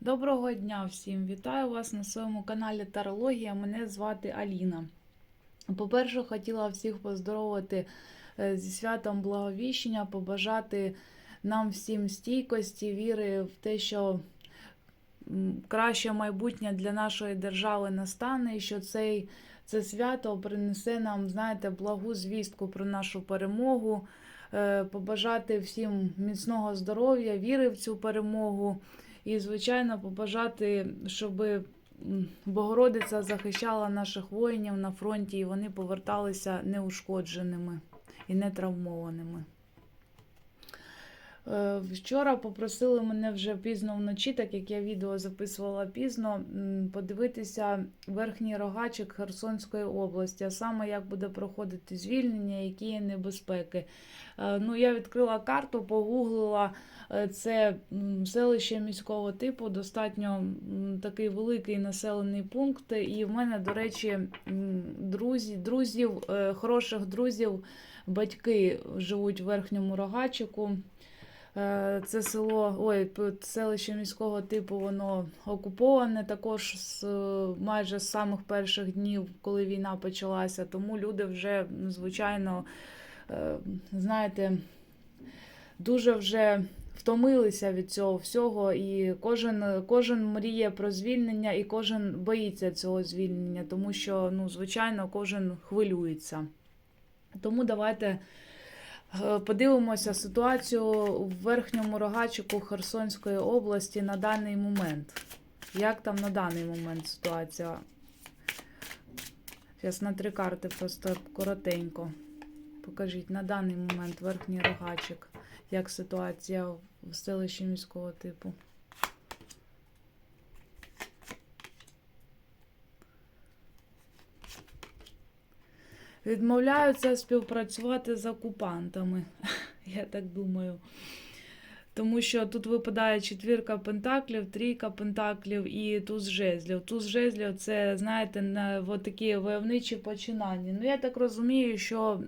Доброго дня всім! Вітаю вас на своєму каналі Тарологія. Мене звати Аліна. По-перше, хотіла всіх поздоровити е, зі святом Благовіщення, побажати нам всім стійкості, віри в те, що краще майбутнє для нашої держави настане, і що цей, це свято принесе нам, знаєте, благу звістку про нашу перемогу. Е, Побажати всім міцного здоров'я, віри в цю перемогу. І, звичайно, побажати, щоб Богородиця захищала наших воїнів на фронті, і вони поверталися неушкодженими і не травмованими. Е, Вчора попросили мене вже пізно вночі, так як я відео записувала пізно, подивитися верхній рогачик Херсонської області, а саме як буде проходити звільнення, які є небезпеки. Е, Ну, я відкрила карту, погуглила. Е, Це селище міського типу, достатньо такий великий населений пункт. І в мене, до речі, друзі, друзів, хороших друзів, батьки живуть в верхньому рогачику. Е, Це село, ой, селище міського типу, воно окуповане також з е, майже з самих перших днів, коли війна почалася. Тому люди вже, звичайно, е, знаєте, дуже вже втомилися від цього всього, і кожен, кожен мріє про звільнення, і кожен боїться цього звільнення, тому що, ну, звичайно, кожен хвилюється. Тому давайте подивимося ситуацію в верхньому рогачику Херсонської області на даний момент. Як там на даний момент ситуація? Зараз на три карти просто коротенько. Покажіть на даний момент верхній рогачик, як ситуація в селищі міського типу. Відмовляються співпрацювати з окупантами, я так думаю. Тому що тут випадає четвірка пентаклів, трійка пентаклів і туз жезлів. Туз жезлів це, знаєте, на такі войовничі починання. Ну, я так розумію, що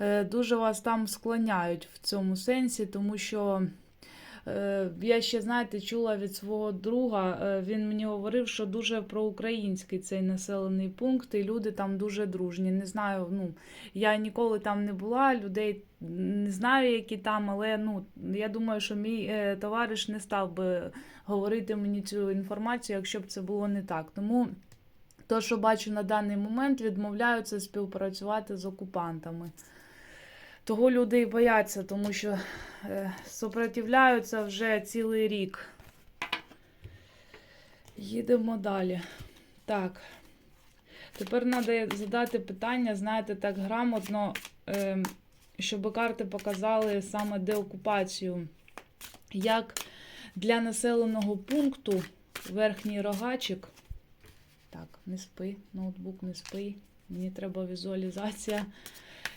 е, дуже вас там склоняють в цьому сенсі, тому що я ще, знаєте, чула від свого друга, е, він мені говорив, що дуже проукраїнський цей населений пункт, і люди там дуже дружні. Не знаю, ну, я ніколи там не була, людей не знаю, які там, але ну, я думаю, що мій е, товариш не став би говорити мені цю інформацію, якщо б це було не так. Тому то, що бачу на даний момент, відмовляються співпрацювати з окупантами. Того люди і бояться, тому що е, супротивляються вже цілий рік. Їдемо далі. Так. Тепер треба задати питання, знаєте, так грамотно, е, щоб карти показали саме деокупацію. Як для населеного пункту верхній рогачик. Так, не спи, ноутбук не спи. Мені треба візуалізація.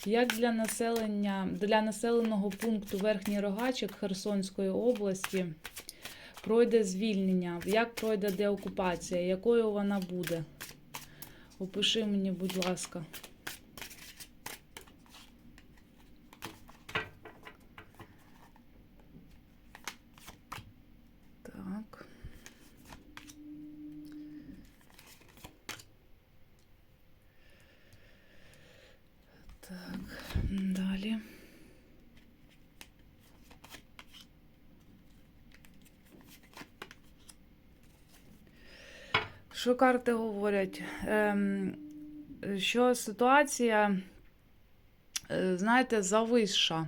Як для населення, для населеного пункту Верхній Рогачик Херсонської області пройде звільнення? Як пройде деокупація? Якою вона буде? Опиши мені, будь ласка. Так. Так, далі. Що карти говорять? Ем, що ситуація, е, знаєте, зависша.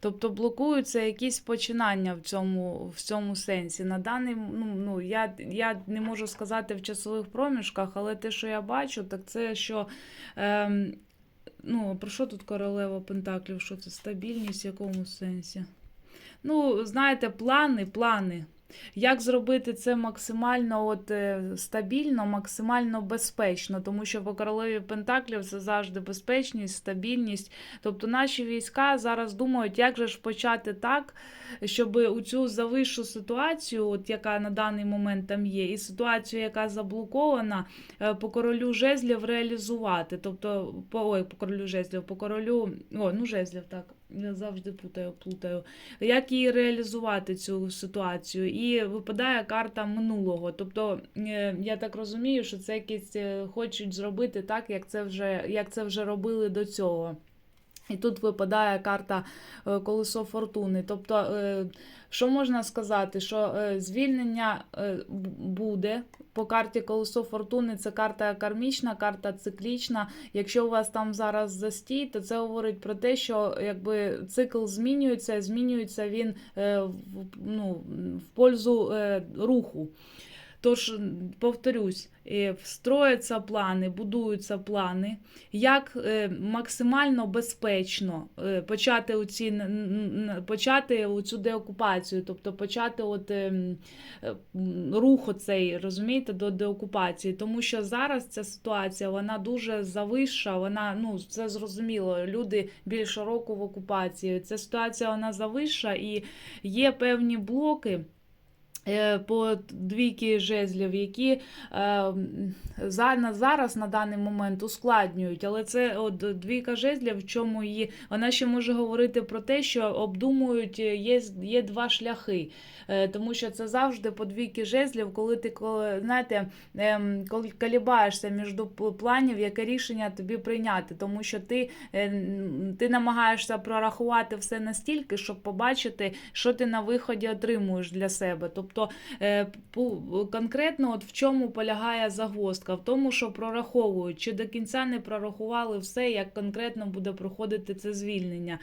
Тобто блокуються якісь починання в цьому, в цьому сенсі. На даний, ну, ну, я, я не можу сказати в часових проміжках, але те, що я бачу, так це що. Ем, ну, про що тут королева Пентаклів? Що це стабільність в якому сенсі? Ну, знаєте, плани, плани. Як зробити це максимально от, е, стабільно, максимально безпечно, тому що по королеві Пентаклів це завжди безпечність, стабільність. Тобто наші війська зараз думають, як же ж почати так, щоб у цю завищу ситуацію, от яка на даний момент там є, і ситуацію, яка заблокована, е, по королю жезлів реалізувати. Тобто, по, ой, по королю жезлів, по королю, о, ну жезлів так. Я завжди путаю, плутаю. Як її реалізувати цю ситуацію? І випадає карта минулого. Тобто, е, я так розумію, що це якісь е, хочуть зробити так, як це вже, як це вже робили до цього. І тут випадає карта е, колесо фортуни. Тобто, е, що можна сказати? Що е, звільнення буде по карті колесо фортуни. Це карта кармічна, карта циклічна. Якщо у вас там зараз застій, то це говорить про те, що якби цикл змінюється, змінюється він ну, в пользу руху. Тож, повторюсь, е, строяться плани, будуються плани, як е, максимально безпечно е, почати н- почати цю деокупацію, тобто почати от, рух оцей, розумієте, до деокупації. Тому що зараз ця ситуація вона дуже завища, вона, ну, це зрозуміло, люди більше року в окупації. Ця ситуація вона завища і є певні блоки. Е, По двійки жезлів, які е, зараз на даний момент ускладнюють. Але це от двійка жезлів, в чому її вона ще може говорити про те, що обдумують, е, є, є два шляхи. Тому що це завжди по двійки жезлів, коли ти знаєте, ем, коли колібаєшся між планів, яке рішення тобі прийняти. Тому що ти, ти намагаєшся прорахувати все настільки, щоб побачити, що ти на виході отримуєш для себе. Тобто е, пу- конкретно от в чому полягає загвоздка? В тому, що прораховують, чи до кінця не прорахували все, як конкретно буде проходити це звільнення.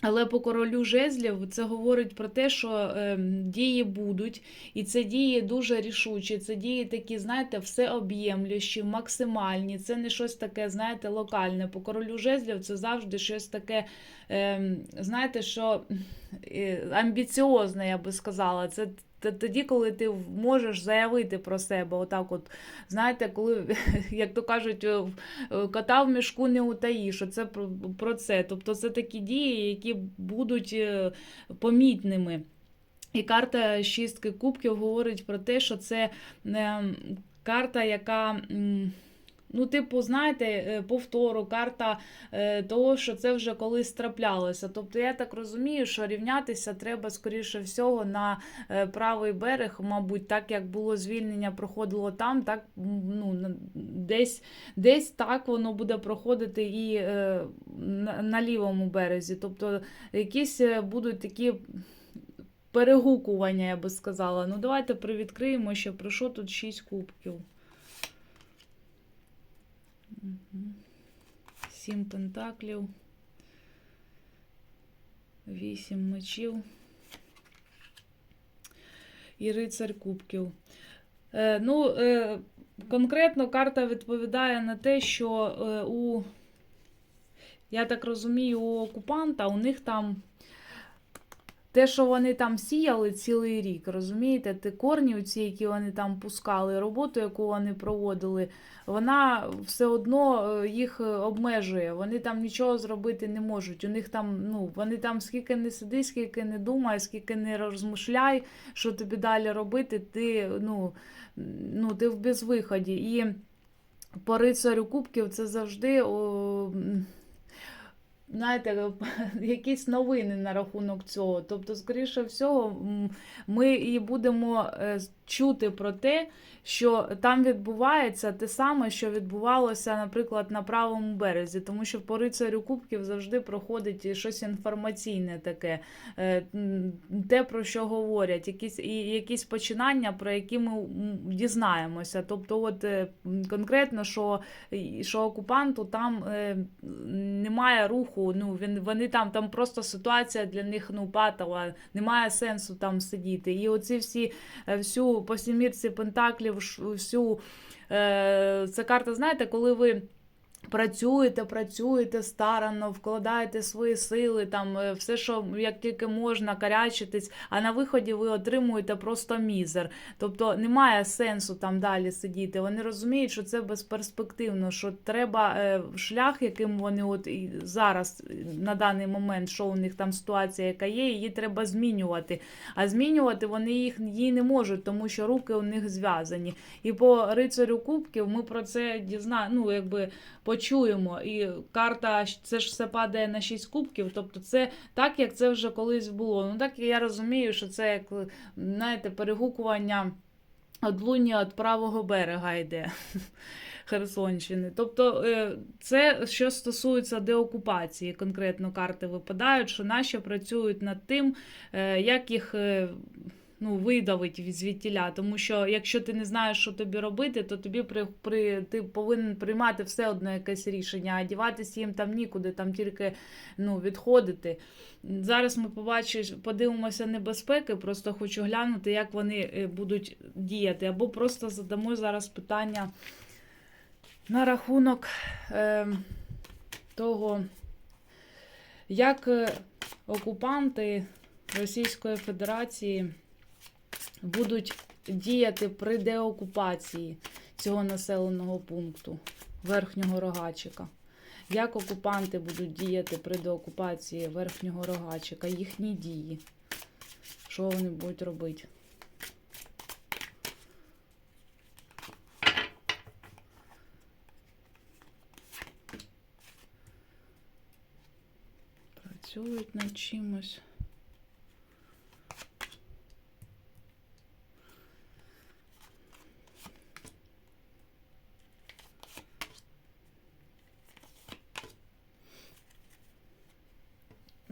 Але по королю жезлів це говорить про те, що е, дії будуть, і це дії дуже рішучі. Це дії такі, знаєте, всеоб'ємлющі, максимальні. Це не щось таке, знаєте, локальне. По королю жезлів це завжди щось таке, е, знаєте, що е, амбіціозне, я би сказала. Це тоді, коли ти можеш заявити про себе, отак, от знаєте, коли, як то кажуть, е, е, кота в мішку не утаїш. Це про, це. Тобто це такі дії, які будуть е, помітними. І карта шістки кубків говорить про те, що це е, карта, яка. Ну, типу, знаєте, е, повтору, карта е, того, що це вже колись траплялося. Тобто, я так розумію, що рівнятися треба, скоріше всього, на е, правий берег, мабуть, так як було звільнення, проходило там, так ну, десь, десь так воно буде проходити і на, на лівому березі. Тобто, якісь будуть такі. Перегукування, я би сказала. Ну, давайте привідкриємо ще про що тут 6 кубків. Сім пентаклів. Вісім мечів. І рицар кубків. Е, ну, е, конкретно карта відповідає на те, що е, у, я так розумію, у окупанта у них там те, що вони там сіяли цілий рік, розумієте, ти корні, ці, які вони там пускали, роботу, яку вони проводили, вона все одно е, їх е, обмежує. Вони там нічого зробити не можуть. У них там, ну, вони там скільки не сиди, скільки не думай, скільки не розмишляй, що тобі далі робити, ти, ну, ну, ти в безвиході. І по рицарю кубків це завжди. О, Знаєте, якісь новини на рахунок цього. Тобто, скоріше всього, ми і будемо е, чути про те, що там відбувається те саме, що відбувалося, наприклад, на правому березі, тому що по рицарю кубків завжди проходить щось інформаційне таке, е, те, про що говорять, якісь, і якісь починання, про які ми дізнаємося. Тобто, от е, конкретно, що, що окупанту там е, немає руху, ну він вони там, там просто ситуація для них ну патова, немає сенсу там сидіти. І оці всі всю по сімірці пентаклів, всю е, це карта, знаєте, коли ви. Працюєте, працюєте старанно, вкладаєте свої сили, там е, все, що як тільки можна, карячитись, а на виході ви отримуєте просто мізер. Тобто немає сенсу там далі сидіти. Вони розуміють, що це безперспективно, що треба е, шлях, яким вони от і зараз е, на даний момент, що у них там ситуація, яка є, її треба змінювати. А змінювати вони їх її не можуть, тому що руки у них зв'язані. І по рицарю кубків ми про це дізна... ну, якби. Почуємо. І карта це ж все падає на 6 кубків. Тобто, це так, як це вже колись було. Ну так я розумію, що це як знаєте, перегукування одлуння від правого берега йде. Херсонщини. Тобто, е, це що стосується деокупації, конкретно карти випадають, що наші працюють над тим, е, як їх. Ну, видавить від звідтіля, тому що якщо ти не знаєш, що тобі робити, то тобі при, при ти повинен приймати все одно якесь рішення, а діватися їм там нікуди, там тільки ну, відходити. Зараз ми побачимо, подивимося небезпеки, просто хочу глянути, як вони е, будуть діяти. Або просто задамо зараз питання на рахунок е, того, як е, окупанти Російської Федерації будуть діяти при деокупації цього населеного пункту Верхнього Рогачика. Як окупанти будуть діяти при деокупації Верхнього Рогачика, їхні дії? Що вони будуть робити? Працюють над чимось.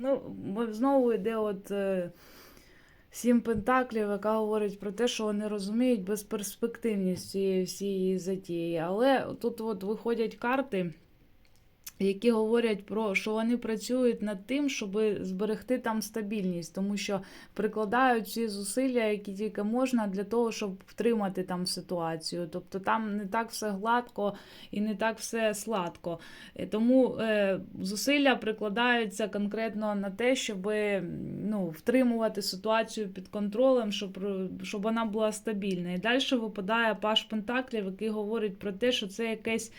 Ну, знову йде от е, сім пентаклів, яка говорить про те, що вони розуміють безперспективність цієї всієї затії. Але тут от виходять карти, які говорять про що вони працюють над тим, щоб зберегти там стабільність, тому що прикладають всі зусилля, які тільки можна, для того, щоб втримати там ситуацію. Тобто там не так все гладко і не так все сладко. Е, Тому е, зусилля прикладаються конкретно на те, щоб ну, втримувати ситуацію під контролем, щоб, щоб вона була стабільна. І далі випадає паш Пентаклів, який говорить про те, що це якесь.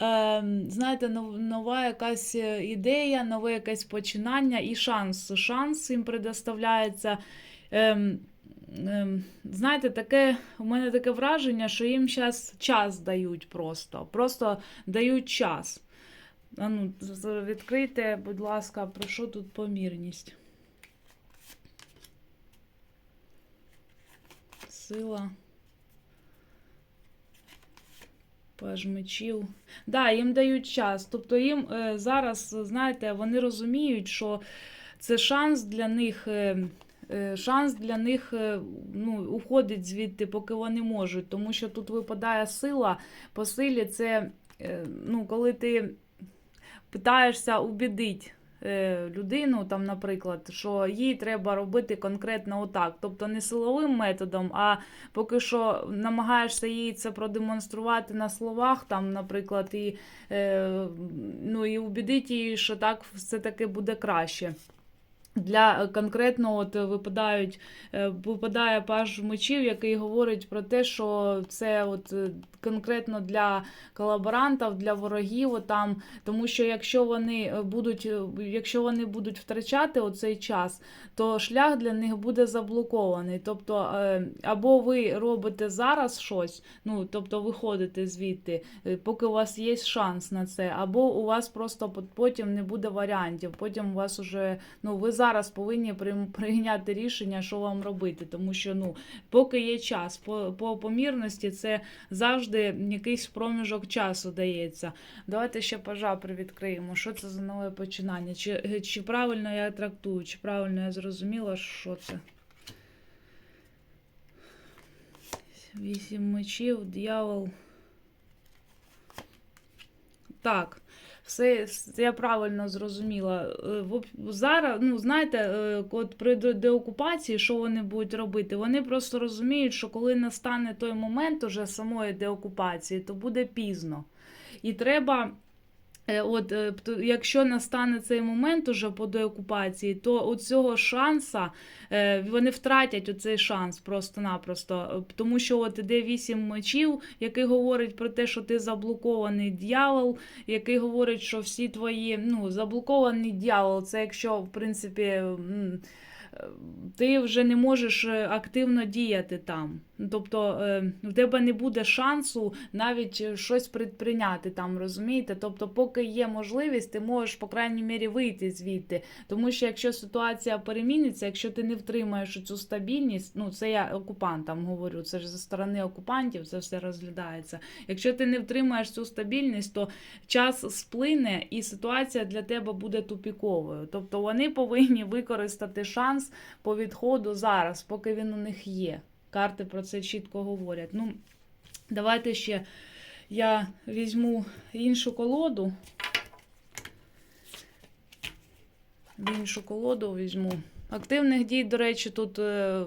Е, знаєте, нова якась е, ідея, нове якесь починання і шанс. Шанс їм предоставляється. Ем, ем, знаєте, таке, у мене таке враження, що їм зараз час дають просто. Просто дають час. А ну, відкрийте, будь ласка, про що тут помірність? Сила. Паж мечів. Да, їм дають час. Тобто їм е, зараз, знаєте, вони розуміють, що це шанс для них. Е, е, Шанс для них ну, уходить звідти, поки вони можуть. Тому що тут випадає сила. По силі це ну, коли ти питаєшся убідить. Людину, там, наприклад, що їй треба робити конкретно отак. Тобто не силовим методом, а поки що намагаєшся їй це продемонструвати на словах, там, наприклад, і, е, ну, і убідити її, що так все таки буде краще. Для конкретно от випадають, е, випадає паж мечів, який говорить про те, що це от е, конкретно для колаборантів, для ворогів, там, тому що якщо вони е, будуть, е, якщо вони будуть втрачати оцей час, то шлях для них буде заблокований. Тобто, е, або ви робите зараз щось, ну тобто виходите звідти, е, поки у вас є шанс на це, або у вас просто потім не буде варіантів. Потім у вас уже ну ви зараз повинні прийняти рішення, що вам робити, тому що ну поки є час, по, по помірності це завжди якийсь проміжок часу дається. Давайте ще пажа привідкриємо. Що це за нове починання? Чи, чи правильно я трактую, чи правильно я зрозуміла, що це? Вісім мечів, дьявол. Так, все я правильно зрозуміла. Е, Зараз, ну знаєте, е, от при де- деокупації, що вони будуть робити? Вони просто розуміють, що коли настане той момент уже самої деокупації, то буде пізно. І треба. Е, От, е, якщо настане цей момент уже по деокупації, то у цього шанса е, вони втратять оцей шанс просто-напросто. Тому що от іде вісім мечів, який говорить про те, що ти заблокований дьявол, який говорить, що всі твої ну, заблокований дьявол, це якщо, в принципі, ти вже не можеш е, активно діяти там. Ну, Тобто е, в тебе не буде шансу навіть е, щось предприйняти там, розумієте? Тобто, поки є можливість, ти можеш, по крайній мірі, вийти звідти. Тому що якщо ситуація переміниться, якщо ти не втримаєш цю стабільність, ну це я окупантам говорю, це ж зі сторони окупантів це все розглядається. Якщо ти не втримаєш цю стабільність, то час сплине і ситуація для тебе буде тупіковою. Тобто вони повинні використати шанс по відходу зараз, поки він у них є. Карти про це чітко говорять. Ну, давайте ще я візьму іншу колоду. Іншу колоду візьму. Активних дій, до речі, тут. е,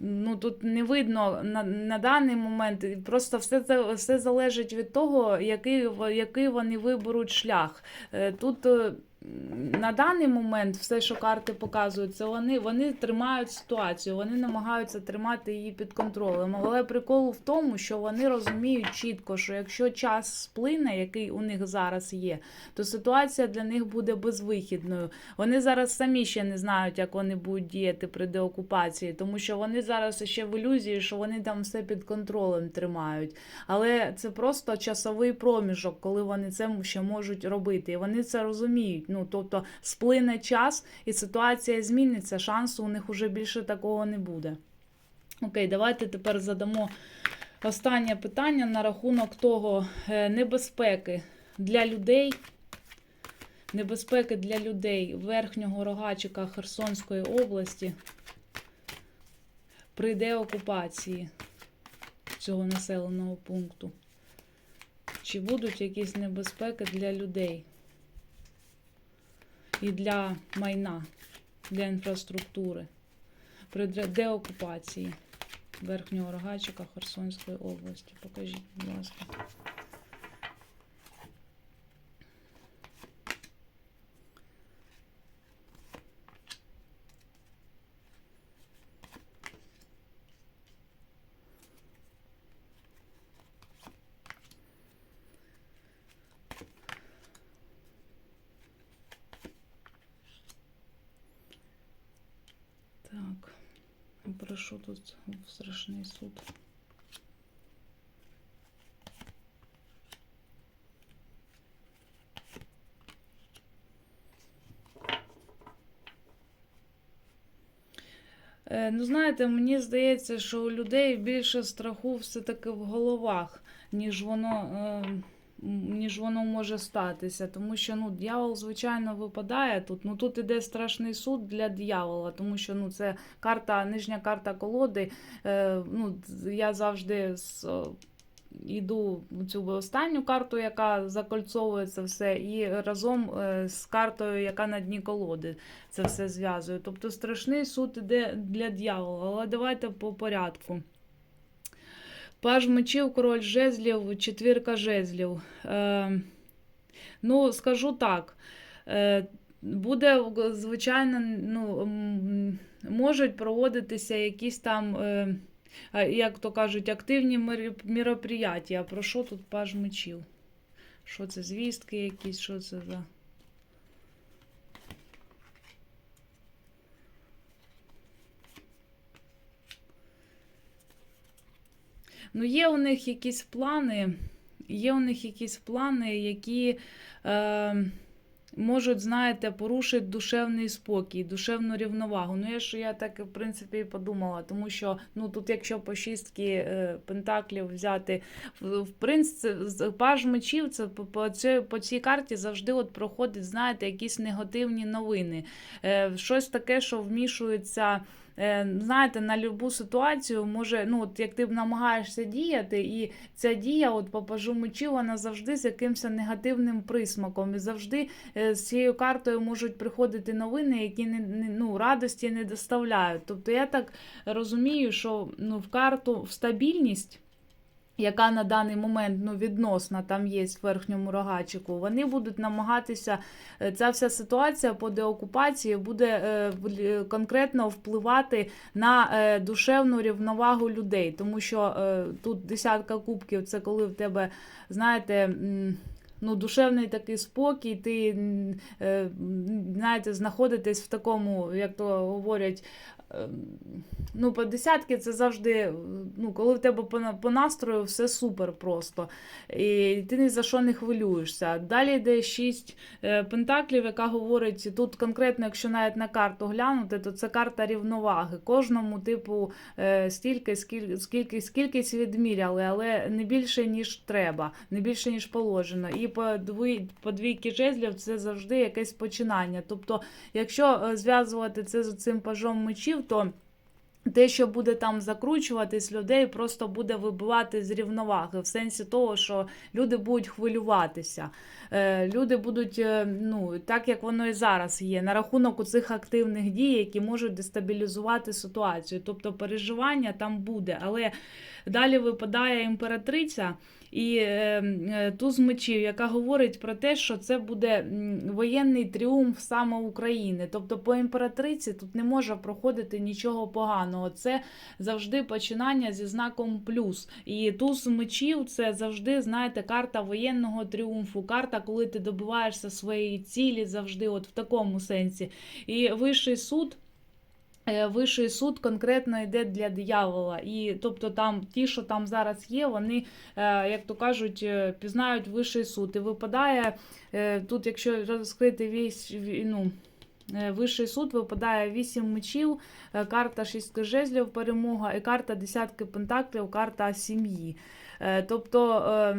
Ну, тут не видно на, на даний момент. Просто все це все залежить від того, який, який вони виберуть шлях. Е, Тут е, на даний момент все, що карти показують, це вони, вони тримають ситуацію, вони намагаються тримати її під контролем. Але прикол в тому, що вони розуміють чітко, що якщо час сплине, який у них зараз є, то ситуація для них буде безвихідною. Вони зараз самі ще не знають, як вони будуть діяти при деокупації, тому що вони зараз ще в ілюзії, що вони там все під контролем тримають. Але це просто часовий проміжок, коли вони це ще можуть робити. І вони це розуміють. Ну тобто сплине час, і ситуація зміниться. Шансу у них уже більше такого не буде. Окей, давайте тепер задамо останнє питання на рахунок того е, небезпеки для людей. Небезпеки для людей верхнього рогачика Херсонської області при деокупації цього населеного пункту. Чи будуть якісь небезпеки для людей і для майна, для інфраструктури при деокупації верхнього рогачика Херсонської області? Покажіть, будь ласка. Так, прошу тут страшний суд. Е, Ну, знаєте, мені здається, що у людей більше страху все-таки в головах, ніж воно, е, м, ніж воно може статися. Тому що ну, дьявол, звичайно, випадає тут. Ну тут іде страшний суд для дьявола, тому що ну, це карта, нижня карта колоди. Е, ну, я завжди з. в цю останню карту, яка закольцовує це все, і разом е, з картою, яка на дні колоди це все зв'язує. Тобто страшний суд іде для дьявола. Але давайте по порядку. Паж мечів, король жезлів, четвірка жезлів. Е, ну, скажу так. Е, буде, звичайно, ну, можуть проводитися якісь там. Е, як то кажуть, активні мероприятия. Про що тут паж мечів? Що це, звістки якісь, що це за. Ну, є у них якісь плани, є у них якісь плани, які е, можуть, знаєте, порушити душевний спокій, душевну рівновагу. Ну, я ж я так, в принципі, і подумала, тому що ну, тут, якщо по шістки е, пентаклів взяти, в, в принципі, паж мечів, це по, по, цій, по цій карті завжди от проходить, знаєте, якісь негативні новини. Е, щось таке, що вмішується. Е, Знаєте, на любу ситуацію може, ну от як ти намагаєшся діяти, і ця дія, от по пажу мечів, вона завжди з якимось негативним присмаком. І завжди е, з цією картою можуть приходити новини, які не, не ну, радості не доставляють. Тобто я так розумію, що ну, в карту в стабільність. Яка на даний момент ну, відносна там є в верхньому рогачику, вони будуть намагатися, е, ця вся ситуація по деокупації буде е, конкретно впливати на е, душевну рівновагу людей. Тому що тут десятка кубків це коли в тебе, знаєте, ну, душевний такий спокій, ти знаєте, знаходитесь в такому, як то говорять. Е, Ну, по десятки це завжди, ну, коли в тебе по, настрою все супер просто. І ти ні за що не хвилюєшся. Далі йде шість е, пентаклів, яка говорить, тут конкретно, якщо навіть на карту глянути, то це карта рівноваги. Кожному, типу, е, стільки, скільки, скільки, відміряли, але не більше, ніж треба, не більше, ніж положено. І по, дві, по двійки жезлів це завжди якесь починання. Тобто, якщо е, зв'язувати це з цим пажом мечів, то те, що буде там закручуватись, людей просто буде вибивати з рівноваги, в сенсі того, що люди будуть хвилюватися. Е, Люди будуть, е, ну так як воно і зараз є, на рахунок цих активних дій, які можуть дестабілізувати ситуацію. Тобто переживання там буде. Але далі випадає імператриця. І е, е, туз мечів, яка говорить про те, що це буде воєнний тріумф саме України. Тобто по імператриці тут не може проходити нічого поганого. Це завжди починання зі знаком плюс. І туз мечів це завжди, знаєте, карта воєнного тріумфу, карта, коли ти добиваєшся своєї цілі, завжди, от в такому сенсі. І вищий суд. Е, Вищий суд конкретно йде для диявола, і тобто там ті, що там зараз є, вони, е, як то кажуть, е, пізнають вищий суд. І випадає тут, якщо розкрити весь ну, вищий суд, випадає 8 мечів, карта шістки жезлів, перемога, і карта десятки пентаклів, карта сім'ї. Тобто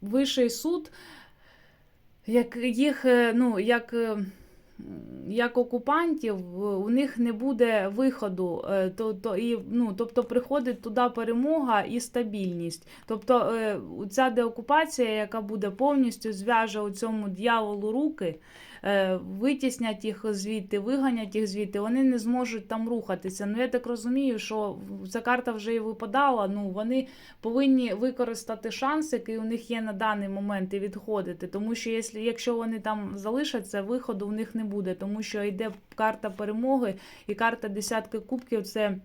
вищий суд, як їх, ну, як. Як окупантів у них не буде виходу, е, то, то, і, ну, тобто приходить туди перемога і стабільність. Тобто е, ця деокупація, яка буде повністю зв'яже у цьому дьяволу руки, витіснять їх звідти, виганять їх звідти, вони не зможуть там рухатися. Ну я так розумію, що ця карта вже і випадала. Ну вони повинні використати шанс, який у них є на даний момент, і відходити. Тому що якщо, якщо вони там залишаться, виходу в них не буде, тому що йде карта перемоги і карта десятки кубків. Це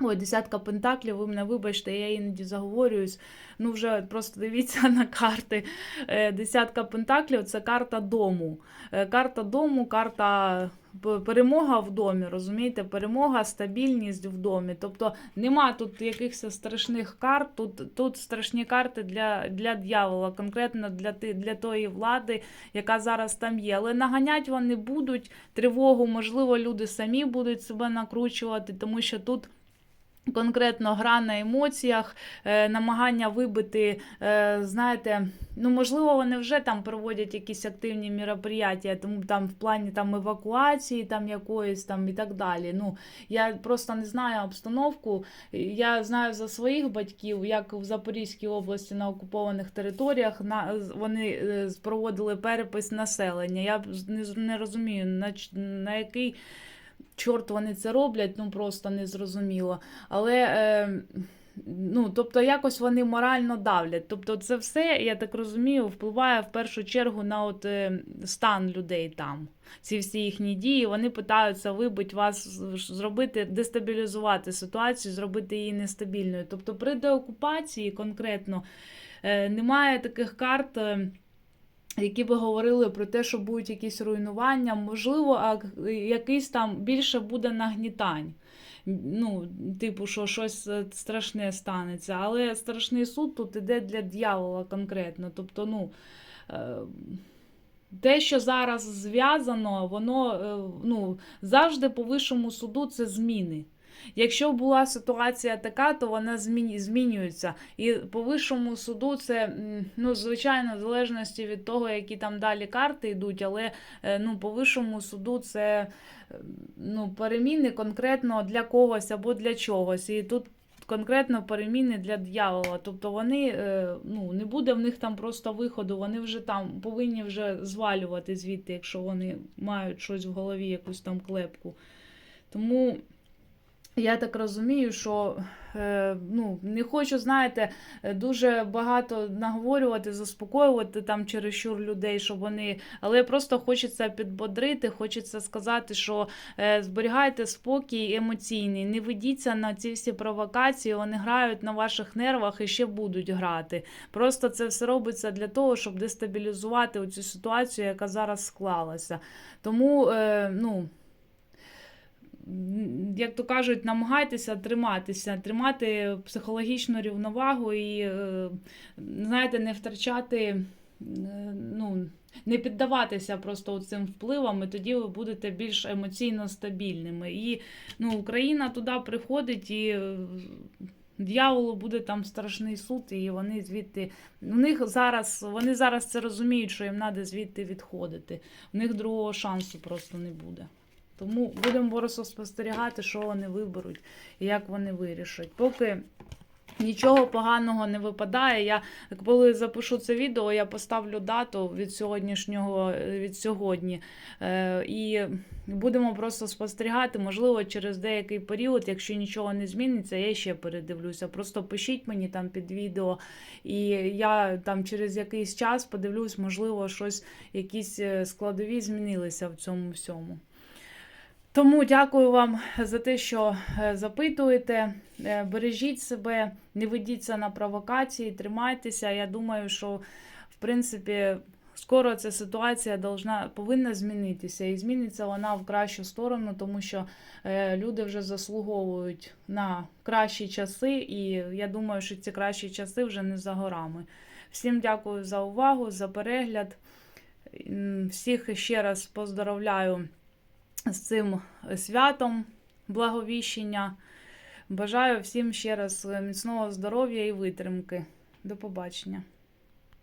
Ой, десятка пентаклів, ви мене вибачте, я іноді заговорююсь. Ну, вже просто дивіться на карти. Е, Десятка пентаклів це карта дому. Е, Карта дому, карта перемога в домі, розумієте? Перемога, стабільність в домі. Тобто нема тут якихось страшних карт, тут, тут страшні карти для, для дьявола, конкретно для, для тої влади, яка зараз там є. Але наганять вони будуть тривогу, можливо, люди самі будуть себе накручувати, тому що тут. Конкретно гра на емоціях, е, намагання вибити, е, знаєте, ну можливо, вони вже там проводять якісь активні мероприятия, тому там в плані там евакуації, там якоїсь там і так далі. Ну я просто не знаю обстановку. Я знаю за своїх батьків, як в Запорізькій області на окупованих територіях на вони е, проводили перепис населення. Я не розумію, на, на який чорт вони це роблять, ну просто незрозуміло. Але. Е, Ну, тобто якось вони морально давлять. Тобто, це все, я так розумію, впливає в першу чергу на от, е, стан людей там. Ці всі їхні дії, вони питаються вибити вас, зробити, дестабілізувати ситуацію, зробити її нестабільною. Тобто, при деокупації конкретно е, немає таких карт. Які би говорили про те, що будуть якісь руйнування, можливо, а якийсь там більше буде нагнітань. Ну, типу, що щось е, страшне станеться. Але страшний суд тут іде для дьявола конкретно. Тобто, ну. е, Те, що зараз зв'язано, воно е, ну, завжди по вищому суду це зміни. Якщо була ситуація така, то вона змінюється. І по вищому суду це, ну, звичайно, в залежності від того, які там далі карти йдуть, але е, ну, по вищому суду це е, ну, переміни конкретно для когось або для чогось. І тут конкретно переміни для дьявола. Тобто вони е, ну, не буде в них там просто виходу, вони вже там повинні вже звалювати звідти, якщо вони мають щось в голові, якусь там клепку. Тому Я так розумію, що е, ну, не хочу, знаєте, е, дуже багато наговорювати, заспокоювати там чересчур людей, щоб вони. Але просто хочеться підбодрити, хочеться сказати, що е, зберігайте спокій емоційний, не ведіться на ці всі провокації, вони грають на ваших нервах і ще будуть грати. Просто це все робиться для того, щоб дестабілізувати оцю ситуацію, яка зараз склалася. Тому, ну. Як то кажуть, намагайтеся триматися, тримати психологічну рівновагу і, е, знаєте, не втрачати, е, ну, не піддаватися просто цим впливам, і тоді ви будете більш емоційно стабільними. І ну, Україна туди приходить і. е, Д'яволу буде там страшний суд, і вони звідти. У них зараз вони зараз це розуміють, що їм треба звідти відходити. У них другого шансу просто не буде. Тому будемо просто спостерігати, що вони виберуть і як вони вирішать. Поки нічого поганого не випадає. Я коли запишу це відео, я поставлю дату від сьогоднішнього від сьогодні. Е, і будемо просто спостерігати. Можливо, через деякий період, якщо нічого не зміниться, я ще передивлюся. Просто пишіть мені там під відео, і я там через якийсь час подивлюсь, можливо, щось, якісь е, складові змінилися в цьому всьому. Тому дякую вам за те, що е, запитуєте. Е, Бережіть себе, не ведіться на провокації, тримайтеся. Я думаю, що в принципі скоро ця ситуація должна, повинна змінитися. І зміниться вона в кращу сторону, тому що е, люди вже заслуговують на кращі часи, і я думаю, що ці кращі часи вже не за горами. Всім дякую за увагу, за перегляд. Всіх ще раз поздоровляю з цим святом благовіщення. Бажаю всім ще раз міцного здоров'я і витримки. До побачення.